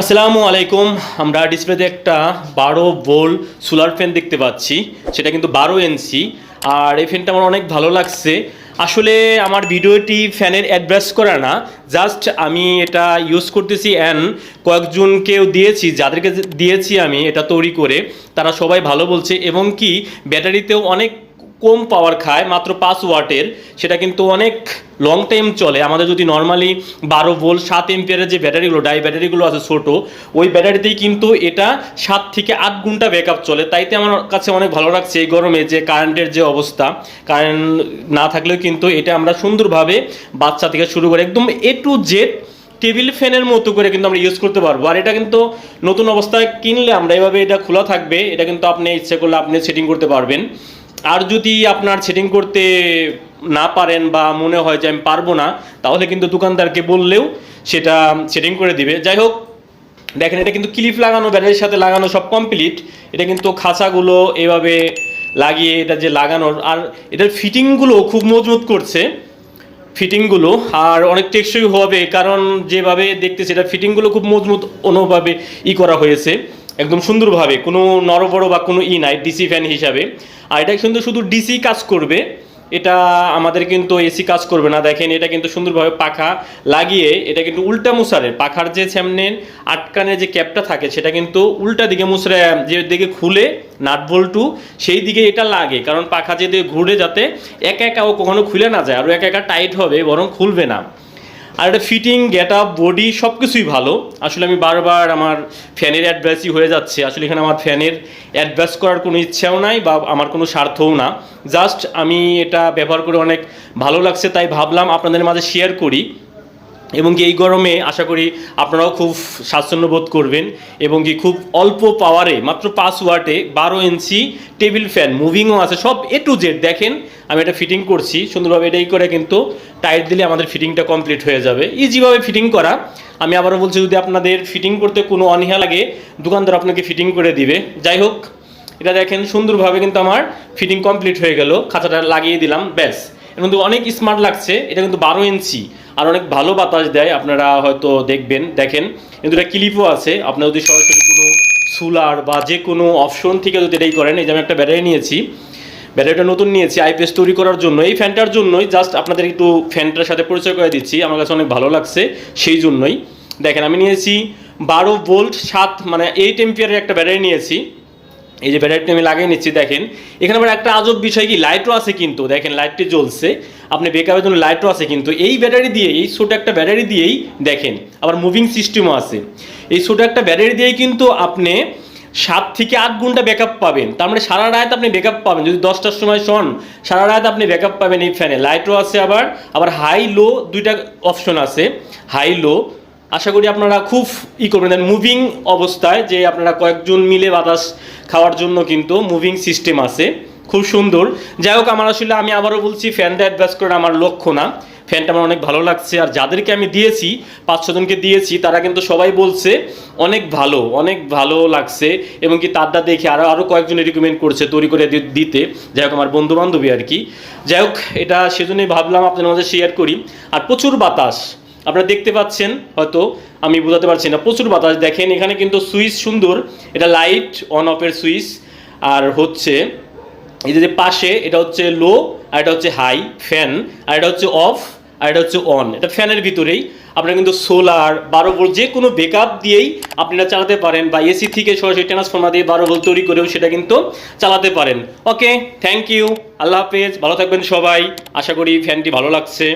আসসালামু আলাইকুম, আমরা ডিসপ্লেতে একটা বারো ভোল সোলার ফ্যান দেখতে পাচ্ছি, সেটা কিন্তু বারো এনসি আর এই ফ্যানটা আমার অনেক ভালো লাগছে। আসলে আমার ভিডিওটি ফ্যানের অ্যাডভার্স করা না, জাস্ট আমি এটা ইউজ করতেছি অ্যান্ড কয়েকজনকেও দিয়েছি, যাদেরকে দিয়েছি আমি এটা তৈরি করে, তারা সবাই ভালো বলছে, এবং কি ব্যাটারিতেও অনেক কম পাওয়ার খায়, মাত্র পাঁচ ওয়াটের, সেটা কিন্তু অনেক লং টাইম চলে। আমাদের যদি নর্মালি বারো ভোল্ট সাত এমপিয়ারের যে ব্যাটারিগুলো ডাই ব্যাটারিগুলো আছে ছোট, ওই ব্যাটারিতেই কিন্তু এটা সাত থেকে আট ঘণ্টা ব্যাকআপ চলে। তাইতে আমার কাছে অনেক ভালো লাগছে এই গরমে যে কারেন্টের যে অবস্থা। কারেন্ট না থাকলেও কিন্তু এটা আমরা সুন্দরভাবে বাচ্চা থেকে শুরু করে একদম এ টু জেড টেবিল ফ্যানের মতো করে কিন্তু আমরা ইউজ করতে পারব। আর এটা কিন্তু নতুন অবস্থায় কিনলে আমরা এভাবে এটা খোলা থাকবে। এটা কিন্তু আপনি ইচ্ছে করলে আপনি সেটিং করতে পারবেন। আর যদি আপনার সেটিং করতে না পারেন বা মনে হয় যে আমি পারব না, তাহলে কিন্তু দোকানদারকে বললেও সেটা সেটিং করে দিবে। যাই হোক, দেখেন এটা কিন্তু ক্লিপ লাগানো, ব্যাটারির সাথে লাগানো সব কমপ্লিট এটা কিন্তু খাঁচাগুলো এভাবে লাগিয়ে এটা যে লাগানোর, আর এটার ফিটিংগুলো খুব মজবুত করছে। ফিটিংগুলো আর অনেক টেকসই হবে, কারণ যেভাবে দেখতেছি এটা ফিটিংগুলো খুব মজবুত অনুভাবে ই করা হয়েছে। একদম সুন্দরভাবে, কোনো নরবড় বা কোনো ই নাই ডিসি ফ্যান হিসাবে। আর এটা কিন্তু শুধু ডিসি কাজ করবে, এটা আমাদের কিন্তু এসি কাজ করবে না। দেখেন, এটা কিন্তু সুন্দরভাবে পাখা লাগিয়ে, এটা কিন্তু উল্টা মুসারের পাখার যে সামনের আটকানে যে ক্যাপটা থাকে, সেটা কিন্তু উল্টা দিকে মুসরে যে দিকে খুলে নাট বল্টু, সেই দিকে এটা লাগে। কারণ পাখা যদি ঘুরে যাতে একা একা ও কখনো খুলে না যায় আর একা একা টাইট হবে, বরং খুলবে না। আর এটা ফিটিং গেট আপ বডি সব কিছুই ভালো। আসলে আমি বারবার আমার ফ্যানের অ্যাডভাইসই হয়ে যাচ্ছে। আসলে এখানে আমার ফ্যানের অ্যাডভাইস করার কোনো ইচ্ছাও নাই বা আমার কোনো স্বার্থও না। জাস্ট আমি এটা ব্যবহার করে অনেক ভালো লাগছে, তাই ভাবলাম আপনাদের মাঝে শেয়ার করি। এবং কি এই গরমে আশা করি আপনারাও খুব স্বাচ্ছন্দ্য বোধ করবেন এবং কি খুব অল্প পাওয়ারে মাত্র পাঁচ ওয়াটে বারো ইঞ্চি টেবিল ফ্যান মুভিংও আছে, সব এ টু জেড দেখেন, আমি এটা ফিটিং করছি, সুন্দরভাবে এটাই করে কিন্তু টাইট দিলে আমাদের ফিটিংটা কমপ্লিট হয়ে যাবে। ইজিভাবে ফিটিং করা। আমি আবারও বলছি, যদি আপনাদের ফিটিং করতে কোনো অনীহা লাগে, দোকানদার আপনাকে ফিটিং করে দিবে। যাই হোক, এটা দেখেন, সুন্দরভাবে কিন্তু আমার ফিটিং কমপ্লিট হয়ে গেল। খাঁচাটা লাগিয়ে দিলাম, ব্যাস। মধ্যে অনেক স্মার্ট লাগছে, এটা কিন্তু বারো ইঞ্চি আর অনেক ভালো বাতাস দেয়, আপনারা হয়তো দেখবেন, দেখেন। কিন্তু এটা ক্লিপও আছে। আপনারা যদি সরাসরি কোনো সোলার বা যে কোনো অপশন থেকে যদি এটাই করেন, এই যে আমি একটা ব্যাটারি নিয়েছি। ব্যাটারিটা নতুন নিয়েছি আইপিএস তৈরি করার জন্য। এই ফ্যানটার জন্যই জাস্ট আপনাদের একটু ফ্যানটার সাথে পরিচয় করে দিচ্ছি। আমার কাছে অনেক ভালো লাগছে সেই জন্যই। দেখেন, আমি নিয়েছি বারো ভোল্ট সাত মানে এইট এমপিয়ারের একটা ব্যাটারি নিয়েছি। এই যে ব্যাটারিটা আমি লাগিয়ে নিচ্ছি, দেখেন। এখানে আবার একটা আজব বিষয় কি লাইটও আছে কিন্তু, দেখেন লাইটটি জ্বলছে। আপনি বেকআপের জন্য লাইটও আছে কিন্তু। এই ব্যাটারি দিয়ে এই ছোট একটা ব্যাটারি দিয়েই, দেখেন, আবার মুভিং সিস্টেমও আছে। এই ছোট একটা ব্যাটারি দিয়েই কিন্তু আপনি সাত থেকে আট ঘণ্টা ব্যাকআপ পাবেন। তার মানে সারা রাত আপনি ব্যাকআপ পাবেন। যদি দশটার সময় শোন, সারা রাত আপনি ব্যাকআপ পাবেন এই ফ্যানে লাইটও আছে আবার আবার হাই লো দুইটা অপশন আছে। হাই লো আশা করি আপনারা খুব ই করবেন। মুভিং অবস্থায় যে আপনারা কয়েকজন মিলে বাতাস খাওয়ার জন্য কিন্তু মুভিং সিস্টেম আছে। খুব সুন্দর। যাই হোক, আমার আসলে আমি আবারও বলছি ফ্যানটা অ্যাডভাইস করা আমার লক্ষ্য না। ফ্যানটা আমার অনেক ভালো লাগছে। আর যাদেরকে আমি দিয়েছি পাঁচ ছজনকে দিয়েছি, তারা কিন্তু সবাই বলছে, অনেক ভালো অনেক ভালো লাগছে। এবং কি তারটা দেখে আরও আরও কয়েকজন রিকমেন্ড করছে তৈরি করে দিতে। যাই হোক, আমার বন্ধু বান্ধবী আর কি। যাই হোক, এটা সেজন্যই ভাবলাম আপনাদের মাঝে শেয়ার করি। আর প্রচুর বাতাস। আপনারা দেখতে পাচ্ছেন, হয়তো আমি বোঝাতে পারছি না, প্রচুর বাতাস। দেখেন, এখানে কিন্তু সুইচ সুন্দর, এটা লাইট অন অফের সুইচ, আর হচ্ছে এই যে পাশে, এটা হচ্ছে লো, আর এটা হচ্ছে হাই, ফ্যান, আর এটা হচ্ছে অফ, আর এটা হচ্ছে অন। এটা ফ্যানের ভিতরেই। আপনারা কিন্তু সোলার, বারো ভোল্ট, যে কোনো বেকআপ দিয়েই আপনারা চালাতে পারেন, বা এসি থেকে সরাসরি ট্রান্সফর্মার দিয়ে বারো ভোল্ট তৈরি করেও সেটা কিন্তু চালাতে পারেন। ওকে থ্যাংক ইউ আল্লাহ হাফেজ, ভালো থাকবেন সবাই। আশা করি ফ্যানটি ভালো লাগছে।